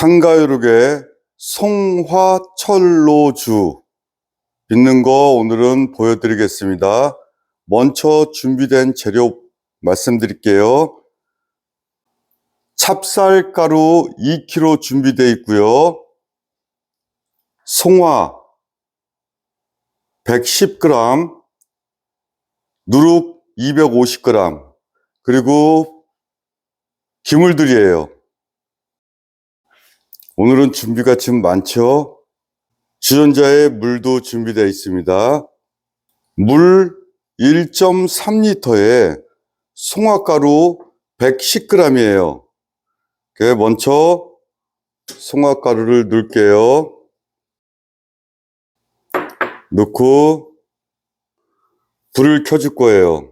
상가요룩의 송화철로주 있는 거 오늘은 보여드리겠습니다. 먼저 준비된 재료 말씀드릴게요. 찹쌀가루 2kg 준비되어 있고요. 송화 110g, 누룩 250g, 그리고 기물들이에요. 오늘은 준비가 좀 많죠? 주전자에 물도 준비되어 있습니다. 물 1.3리터에 송화가루 110g이에요. 먼저 송화가루를 넣을게요. 넣고 불을 켜줄 거예요.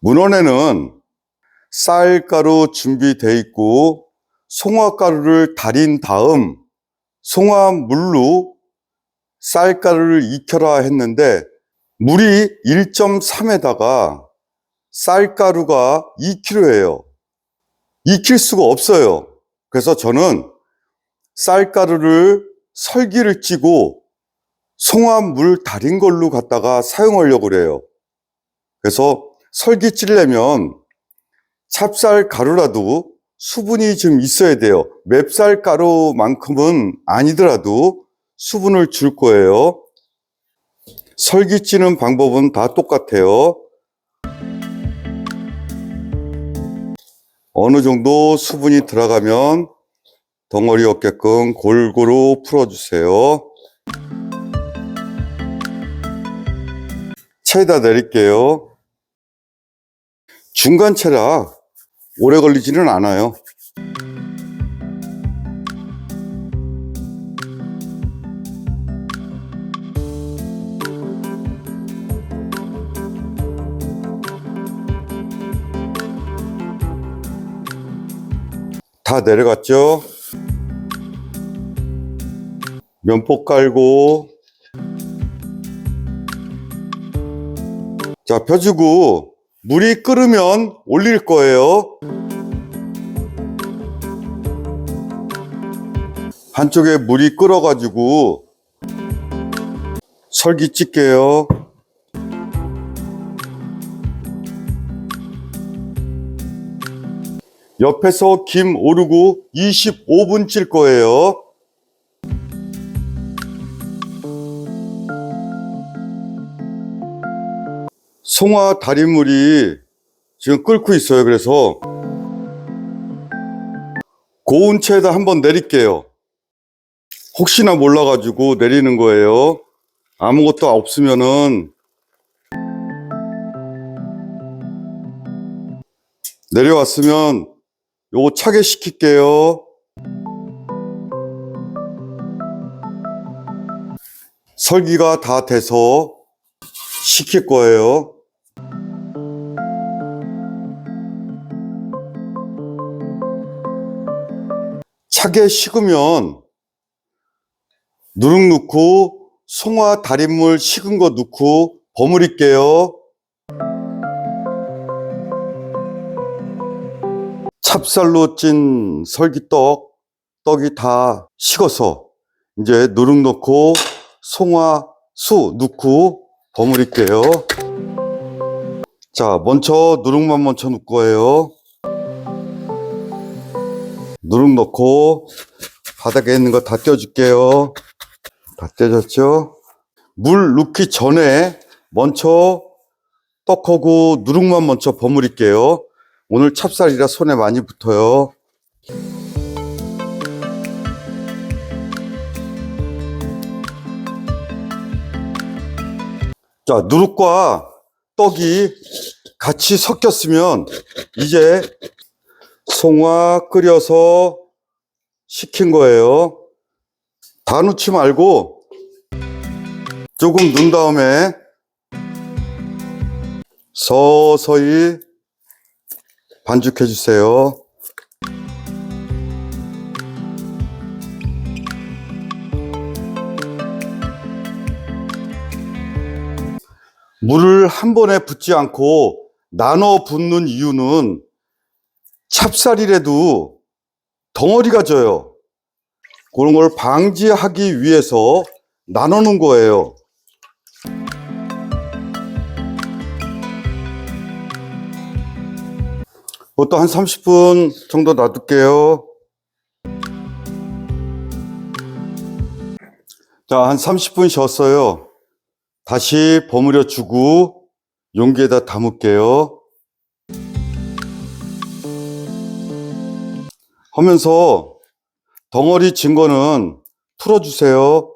문헌에는 쌀가루 준비되어 있고 송화가루를 달인 다음 송화물로 쌀가루를 익혀라 했는데 물이 1.3에다가 쌀가루가 2kg예요. 익힐 수가 없어요. 그래서 저는 쌀가루를 설기를 찌고 송화물 달인 걸로 갖다가 사용하려고 그래요. 그래서 설기 찌려면 찹쌀 가루라도 수분이 좀 있어야 돼요. 맵쌀 가루만큼은 아니더라도 수분을 줄 거예요. 설기 찌는 방법은 다 똑같아요. 어느 정도 수분이 들어가면 덩어리 없게끔 골고루 풀어주세요. 채에다 내릴게요. 중간체라 오래 걸리지는 않아요. 다 내려갔죠? 면포 깔고 자 펴주고 물이 끓으면 올릴 거예요. 한쪽에 물이 끓어가지고 설기 찔게요. 옆에서 김 오르고 25분 찔 거예요. 송화 다리물이 지금 끓고 있어요. 그래서 고운 채에다 한번 내릴게요. 혹시나 몰라가지고 내리는 거예요. 아무것도 없으면은 내려왔으면 요거 차게 시킬게요. 설기가 다 돼서 식힐 거예요. 차게 식으면 누룩 넣고 송화 달인물 식은 거 넣고 버무릴게요. 찹쌀로 찐 설기떡, 떡이 다 식어서 이제 누룩 넣고 송화 수 넣고 버무릴게요. 자, 먼저 누룩만 먼저 넣을 거예요. 누룩 넣고 바닥에 있는 거 다 떼어줄게요. 다 떼졌죠? 물 넣기 전에 먼저 떡하고 누룩만 먼저 버무릴게요. 오늘 찹쌀이라 손에 많이 붙어요. 자, 누룩과 떡이 같이 섞였으면 이제 송화 끓여서 식힌 거예요. 다 넣지 말고 조금 넣은 다음에 서서히 반죽해 주세요. 물을 한 번에 붓지 않고 나눠 붓는 이유는 찹쌀이라도 덩어리가 져요. 그런 걸 방지하기 위해서 나누는 거예요. 그것도 한 30분 정도 놔둘게요. 자, 한 30분 쉬었어요. 다시 버무려 주고 용기에다 담을게요. 하면서 덩어리 진 거는 풀어주세요.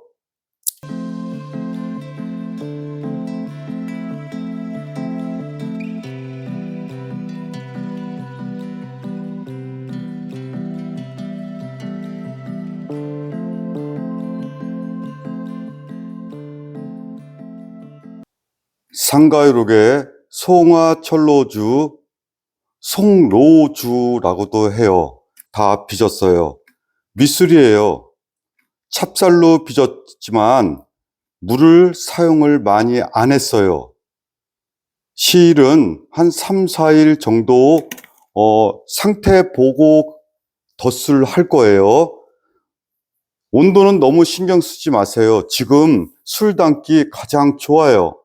상가유록의 송화철로주, 송로주라고도 해요. 다 빚었어요. 미술이에요. 찹쌀로 빚었지만 물을 사용을 많이 안 했어요. 실은 한 3, 4일 정도 어, 상태 보고 덧술 할 거예요. 온도는 너무 신경 쓰지 마세요. 지금 술 담기 가장 좋아요.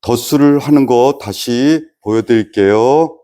덧술을 하는 거 다시 보여드릴게요.